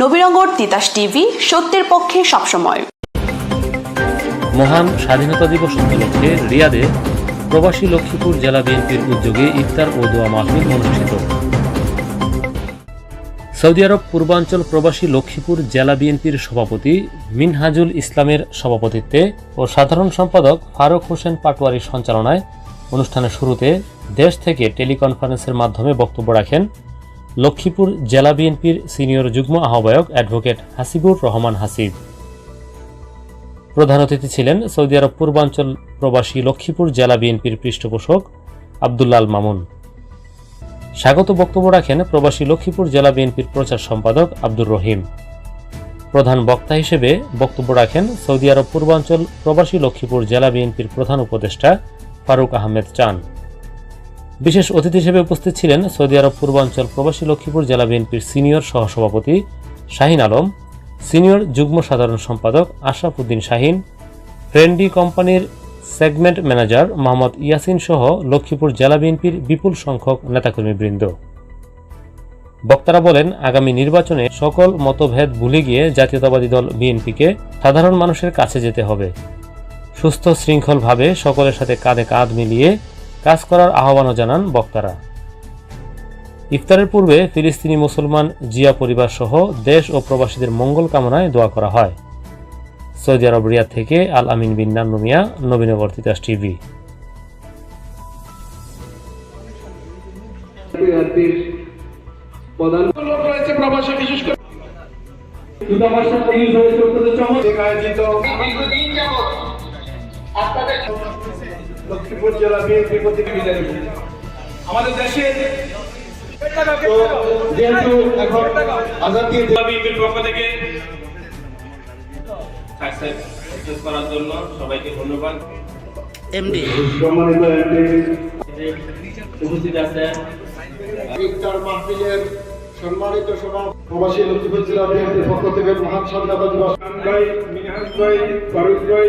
Nabinagar Titas TV, সত্যের পক্ষে সবসময়। মহান স্বাধীনতা দিবস উপলক্ষে রিয়াদে প্রবাসী লক্ষ্মীপুর জেলা বিএনপির উদ্যোগে ইফতার ও দোয়া মাহফিল অনুষ্ঠিত। সৌদি আরব পূর্বাঞ্চল প্রবাসী লক্ষ্মীপুর জেলা বিএনপির সভাপতি মিনহাজুল ইসলামের সভাপতিত্বে ও সাধারণ সম্পাদক ফারুক হোসেন পাটোয়ারির সঞ্চালনায় অনুষ্ঠানের শুরুতে দেশ থেকে টেলিকনফারেন্সের মাধ্যমে বক্তব্য রাখেন লক্ষ্মীপুর জেলা বিএনপির সিনিয়র যুগ্ম আহ্বায়ক অ্যাডভোকেট হাসিবুর রহমান হাসিব। প্রধান অতিথি ছিলেন সৌদি আরব পূর্বাঞ্চল প্রবাসী লক্ষ্মীপুর জেলা বিএনপির পৃষ্ঠপোষক আবদুল্লাল মামুন। স্বাগত বক্তব্য রাখেন প্রবাসী লক্ষ্মীপুর জেলা বিএনপির প্রচার সম্পাদক আব্দুর রহিম। প্রধান বক্তা হিসেবে বক্তব্য রাখেন সৌদি আরব পূর্বাঞ্চল প্রবাসী লক্ষ্মীপুর জেলা বিএনপির প্রধান উপদেষ্টা ফারুক আহমেদ চান। বিশেষ অতিথি হিসেবে উপস্থিত ছিলেন সৌদি আরব পূর্বাঞ্চল প্রবাসী লক্ষ্মীপুর জেলা বিএনপির সিনিয়র সহসভাপতি শাহিন আলম, সিনিয়র যুগ্ম সাধারণ সম্পাদক আশরাফ উদ্দিন শাহিন, ফ্রেন্ডি কোম্পানির সেগমেন্ট ম্যানেজার মোহাম্মদ ইয়াসিন সহ লক্ষ্মীপুর জেলা বিএনপির বিপুল সংখ্যক নেতাকর্মীবৃন্দ। বক্তারা বলেন, আগামী নির্বাচনে সকল মতভেদ ভুলে গিয়ে জাতীয়তাবাদী দল বিএনপিকে সাধারণ মানুষের কাছে যেতে হবে। সুস্থ, শৃঙ্খলভাবে সকলের সাথে কাঁধে কাঁধ মিলিয়ে কাজ করার আহ্বানও জানান বক্তারা। ইফতারের পূর্বে ফিলিস্তিনি মুসলমান জিয়া পরিবার সহ দেশ ও প্রবাসীদের মঙ্গল কামনায় দোয়া করা হয়। সৌদি আরব রিয়াদ থেকে আল আমিন বিন নান্নু মিয়া নবীনগর তিতাস টিভি। রয়েছে প্রবাসী বিশেষ করে দূতাবাস আপনাদের লক্ষ্মীপুর জেলা বিএনপি কর্তৃক আমাদের দেশে যেহেতু এখন আজাদ বিএনপির পক্ষ থেকে করার জন্য সবাইকে ধন্যবাদ। সম্মানিত এমপি উপস্থিত আছেন। ইফতার মাহফিলের সম্মানিত সভা প্রবাসী লক্ষ্মীপুর জেলা বিএনপির পক্ষ থেকে মহান স্বাধীনতা দিবস। ভাই মিনহাজ ভাই ফারুক ভাই